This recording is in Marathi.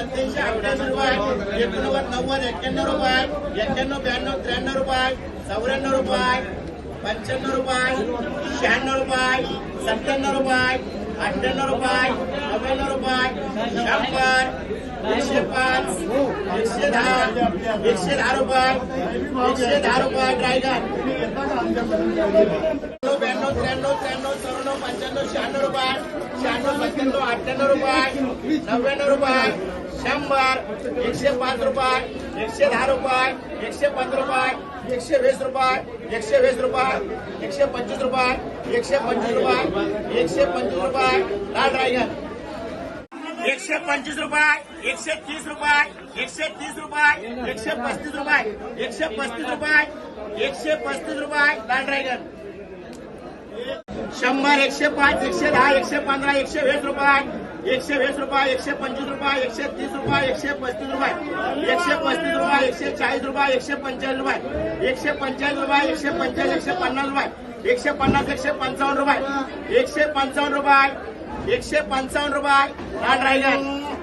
सत्याऐंशी अठ्ठ्याऐंशी रुपये एकोणनव्वद नव्वद एक्क्याण्णव रुपये एक्क्याण्णव ब्याण्णव त्र्याण्णव रुपये चौऱ्याण्णव रुपये पंच्याण्णव रुपये शहाण्णव रुपये सत्त्याण्णव रुपये अठ्ठ्याण्णव रुपये नव्याण्णव रुपये शंभर एकशे पाच एकशे दहा एकशे दहा रुपये एकशे दहा रुपये ड्रायगर ब्याण्णव त्र्याण्णव त्र्याण्णव चौऱ्याण्णव पंच्याण्णव शहाण्णव रुपये शहाण्णव सत्त्याण्णव अठ्ठ्याण्णव रुपये नव्याण्णव रुपये शंभर एकशे पाच रुपये एकशे दहा रुपये एकशे पंधरा रुपये एकशे वीस रुपये एकशे वीस रुपये एकशे पंचवीस रुपये एकशे पंचवीस रुपये एकशे पंचवीस रुपये लाल ड्रायगन एकशे पंचवीस रुपये एकशे तीस रुपये एकशे तीस रुपये एकशे पस्तीस रुपये एकशे पस्तीस रुपये एकशे पस्तीस रुपये लाल ड्रॅगन शंभर एकशे पाच एकशे दहा एकशे पंधरा एकशे वीस रुपये एकशे वीस रुपये एकशे पंचवीस रुपये एकशे तीस रुपये एकशे पस्तीस रुपये एकशे पस्तीस रुपये एकशे चाळीस रुपये एकशे पंचाळीस रुपये एकशे पंचाळीस रुपये एकशे पंचाळीस एकशे पन्नास रुपये एकशे पन्नास एकशे पंचावन्न रुपये एकशे पंचावन्न रुपये एकशे पंचावन्न रुपये आणि